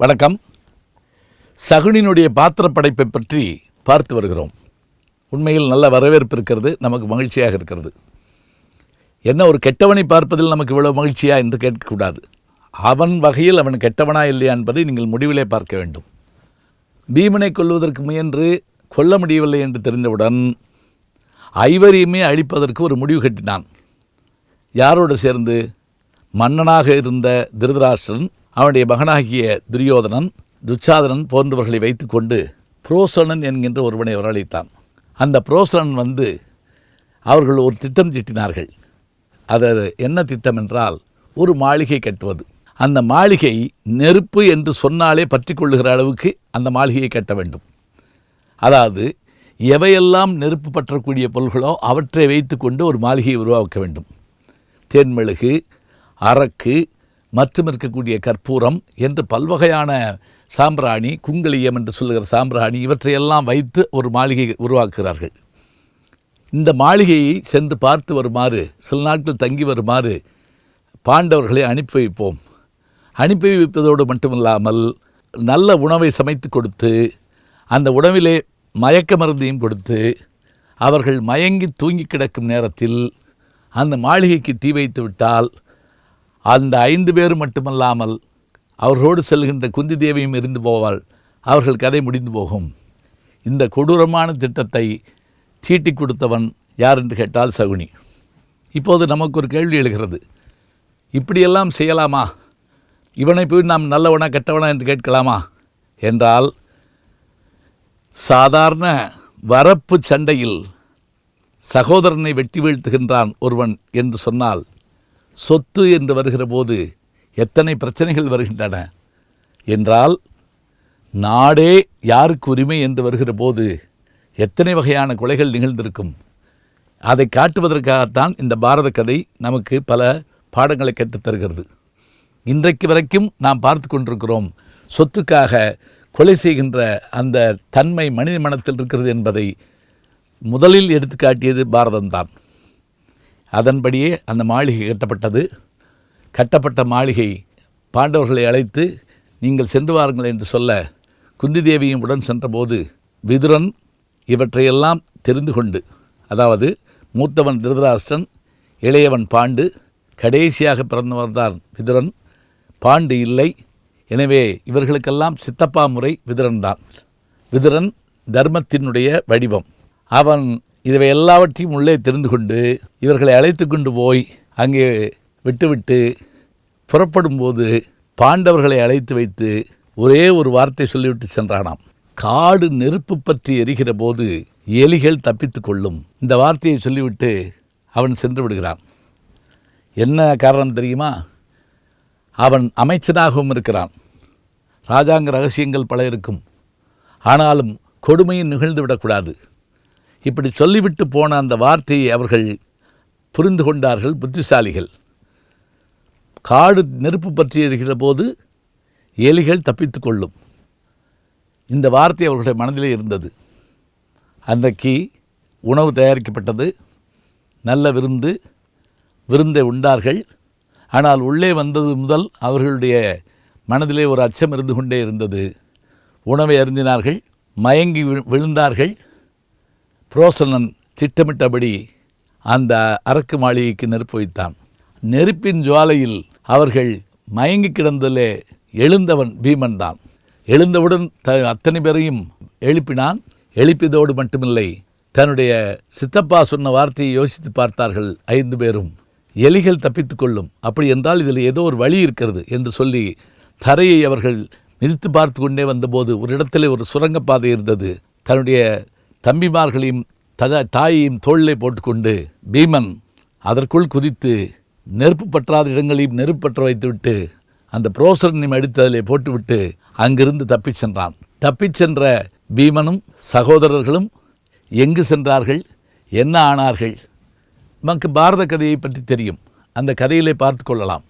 வணக்கம். சகுனினுடைய பாத்திர படைப்பை பற்றி பார்த்து வருகிறோம். உண்மையில் நல்ல வரவேற்பு இருக்கிறது நமக்கு மகிழ்ச்சியாக இருக்கிறது. என்ன ஒரு கெட்டவனை பார்ப்பதில் நமக்கு இவ்வளோ மகிழ்ச்சியா என்று கேட்கக்கூடாது. அவன் வகையில் அவன் கெட்டவனா இல்லையா என்பதை நீங்கள் முடிவிலே பார்க்க வேண்டும். பீமனை கொல்வதற்கு முயன்று கொல்ல முடியவில்லை என்று தெரிந்தவுடன் ஐவரையுமே அழிப்பதற்கு ஒரு முடிவு கட்டினான். யாரோடு சேர்ந்து? மன்னனாக இருந்த திருதராஷ்டிரன் அவனுடைய மகனாகிய துரியோதனன் துச்சாதனன் போன்றவர்களை வைத்துக்கொண்டு புரோசனன் என்கின்ற ஒருவனை வரவழைத்தான் அந்த புரோசனன் வந்து அவர்கள் ஒரு திட்டம் தீட்டினார்கள். அது என்ன திட்டம் என்றால் ஒரு மாளிகை கட்டுவது. அந்த மாளிகை நெருப்பு என்று சொன்னாலே பற்றி கொள்ளுகிற அளவுக்கு அந்த மாளிகையை கட்ட வேண்டும். அதாவது எவையெல்லாம் நெருப்பு பற்றக்கூடிய பொருள்களோ அவற்றை வைத்துக்கொண்டு ஒரு மாளிகையை உருவாக்க வேண்டும். தேன்மெழுகு அரக்கு மற்றும் இருக்கக்கூடிய கற்பூரம் என்று பல்வகையான சாம்பிராணி குங்களியம் என்று சொல்லுகிற சாம்பிராணி இவற்றையெல்லாம் வைத்து ஒரு மாளிகை உருவாக்குகிறார்கள். இந்த மாளிகையை சென்று பார்த்து வருமாறு சில நாட்கள் தங்கி வருமாறு பாண்டவர்களை அனுப்பி வைப்போம். அனுப்பி வைப்பதோடு மட்டுமில்லாமல் நல்ல உணவை சமைத்து கொடுத்து அந்த உணவிலே மயக்க மருந்தையும் கொடுத்து அவர்கள் மயங்கி தூங்கி கிடக்கும் நேரத்தில் அந்த மாளிகைக்கு தீ வைத்து விட்டால் அந்த ஐந்து பேர் மட்டுமல்லாமல் அவர்களோடு செல்கின்ற குந்தி தேவியும் இருந்து போவாள். அவர்கள் கதை முடிந்து போகும். இந்த கொடூரமான திட்டத்தை தீட்டி கொடுத்தவன் யார் என்று கேட்டால் சகுனி. இப்போது நமக்கு ஒரு கேள்வி எழுகிறது. இப்படியெல்லாம் செய்யலாமா? இவனை போய் நாம் நல்லவனா கெட்டவனா என்று கேட்கலாமா? என்றால் சாதாரண வரப்பு சண்டையில் சகோதரனை வெட்டி வீழ்த்துகின்றான் ஒருவன் என்று சொன்னால் சொத்து என்று வருகிற போது எத்தனை பிரச்சனைகள் வருகின்றன? என்றால் நாடே யாருக்கு உரிமை என்று வருகிற போது எத்தனை வகையான கொலைகள் நிகழ்ந்திருக்கும்? அதை காட்டுவதற்காகத்தான் இந்த பாரத கதை நமக்கு பல பாடங்களை கற்றுத்தருகிறது இன்றைக்கு வரைக்கும் நாம் பார்த்து கொண்டிருக்கிறோம் சொத்துக்காக கொலை செய்கின்ற அந்த தன்மை மனித மனத்தில் இருக்கிறது என்பதை முதலில் எடுத்துக்காட்டியது பாரதம்தான். அதன்படியே அந்த மாளிகை கட்டப்பட்டது. கட்டப்பட்ட மாளிகை பாண்டவர்களை அழைத்து நீங்கள் சென்று வாருங்கள் என்று சொல்ல குந்தி தேவியும் உடன் சென்றபோது விதுரன் இவற்றையெல்லாம் தெரிந்து கொண்டு அதாவது மூத்தவன் திருதராஷ்டன் இளையவன் பாண்டு கடைசியாக பிறந்தவர்தான் விதுரன் பாண்டு இல்லை எனவே இவர்களுக்கெல்லாம் சித்தப்பா முறை விதுரன்தான். விதுரன் தர்மத்தினுடைய வடிவம். அவன் இவை எல்லாவற்றையும் உள்ளே தெரிந்து கொண்டு இவர்களை அழைத்து கொண்டு போய் அங்கே விட்டுவிட்டு புறப்படும்போது பாண்டவர்களை அழைத்து வைத்து ஒரே ஒரு வார்த்தை சொல்லிவிட்டு சென்றானாம். காடு நெருப்பு பற்றி எரிகிற போது எலிகள் தப்பித்து கொள்ளும். இந்த வார்த்தையை சொல்லிவிட்டு அவன் சென்று விடுகிறான். என்ன காரணம் தெரியுமா? அவன் அமைச்சனாகவும் இருக்கிறான். ராஜாங்க ரகசியங்கள் பல இருக்கும். ஆனாலும் கொடுமையும் நிகழ்ந்து விடக்கூடாது. இப்படி சொல்லிவிட்டு போன அந்த வார்த்தையை அவர்கள் புரிந்து கொண்டார்கள் புத்திசாலிகள். காடு நெருப்பு பற்றி எரிகிற போது எலிகள் தப்பித்து கொள்ளும். இந்த வார்த்தை அவர்களுடைய மனதிலே இருந்தது. அன்றைக்கு உணவு தயாரிக்கப்பட்டது. நல்ல விருந்து விருந்தை உண்டார்கள். ஆனால் உள்ளே வந்தது முதல் அவர்களுடைய மனதிலே ஒரு அச்சம் இருந்து கொண்டே இருந்தது. உணவை அருந்தினார்கள் மயங்கி விழுந்தார்கள். புரோசனன் திட்டமிட்டபடி அந்த அரக்கு மாளிகைக்கு நெருப்பு வைத்தான் நெருப்பின் ஜுவாலையில் அவர்கள் மயங்கி கிடந்ததிலே எழுந்தவன் பீமன் தான் எழுந்தவுடன் த அத்தனை பேரையும் எழுப்பினான். எழுப்பியதோடு மட்டுமில்லை தன்னுடைய சித்தப்பா சொன்ன வார்த்தையை யோசித்து பார்த்தார்கள் ஐந்து பேரும். எலிகள் தப்பித்துக்கொள்ளும் அப்படி என்றால் இதில் ஏதோ ஒரு வழி இருக்கிறது என்று சொல்லி தரையை அவர்கள் மிதித்து பார்த்து கொண்டே வந்தபோது ஒரு இடத்துல ஒரு சுரங்கப்பாதை இருந்தது. தன்னுடைய தம்பிமார்களையும் தத தாயையும் தோளிலே போட்டுக்கொண்டு பீமன் அதற்குள் குதித்து நெருப்பு பற்றாத இடங்களையும் நெருப்பு பற்ற வைத்துவிட்டு அந்த புரோசரனையும் அடித்து அதிலே போட்டுவிட்டு அங்கிருந்து தப்பிச் சென்றான். தப்பிச் சென்ற பீமனும் சகோதரர்களும் எங்கு சென்றார்கள்? என்ன ஆனார்கள்? நமக்கு பாரத கதையை பற்றி தெரியும். அந்த கதையிலே பார்த்து கொள்ளலாம்.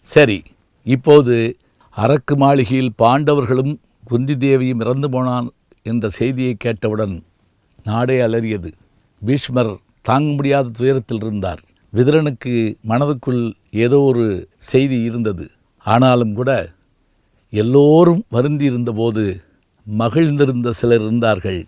சரி இப்போது அரக்கு மாளிகையில் பாண்டவர்களும் குந்தி தேவியும் இறந்து போனான் என்ற செய்தியை கேட்டவுடன் நாடே அலறியது. பீஷ்மர் தாங்க முடியாத துயரத்தில் இருந்தார். விதரனுக்கு மனதுக்குள் ஏதோ ஒரு செய்தி இருந்தது. ஆனாலும் கூட எல்லோரும் வருந்தியிருந்தபோது மகிழ்ந்திருந்த சிலர் இருந்தார்கள்.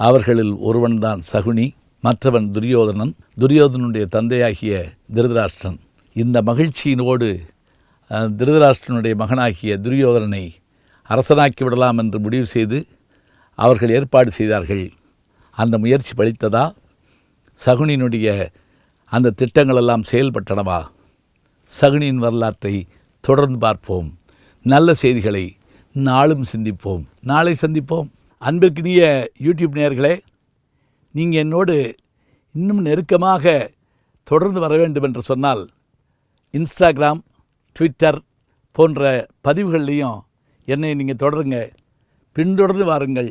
அவர்களில் ஒருவன்தான் சகுனி மற்றவன் துரியோதனன் துரியோதனனுடைய தந்தையாகிய திருதராஷ்டிரன். இந்த மகிழ்ச்சியினோடு திருதராஷ்டிரனுடைய மகனாகிய துரியோதனனை அரசனாக்கி விடலாம் என்று முடிவு செய்து அவர்கள் ஏற்பாடு செய்தார்கள். அந்த முயற்சி பழித்ததா சகுனினுடைய அந்த திட்டங்களெல்லாம் செயல்பட்டனவா? சகுனியின் வரலாற்றை தொடர்ந்து பார்ப்போம். நல்ல செய்திகளை நாளும் சிந்திப்போம். நாளை சந்திப்போம். அன்பிற்கினிய யூடியூப் நேயர்களே நீங்கள் என்னோடு இன்னும் நெருக்கமாக தொடர்ந்து வர வேண்டும் என்று சொன்னால் இன்ஸ்டாகிராம் ட்விட்டர் போன்ற பதிவுகள்லையும் என்னை நீங்கள் தொடருங்க. பின்தொடர்ந்து வாருங்கள்.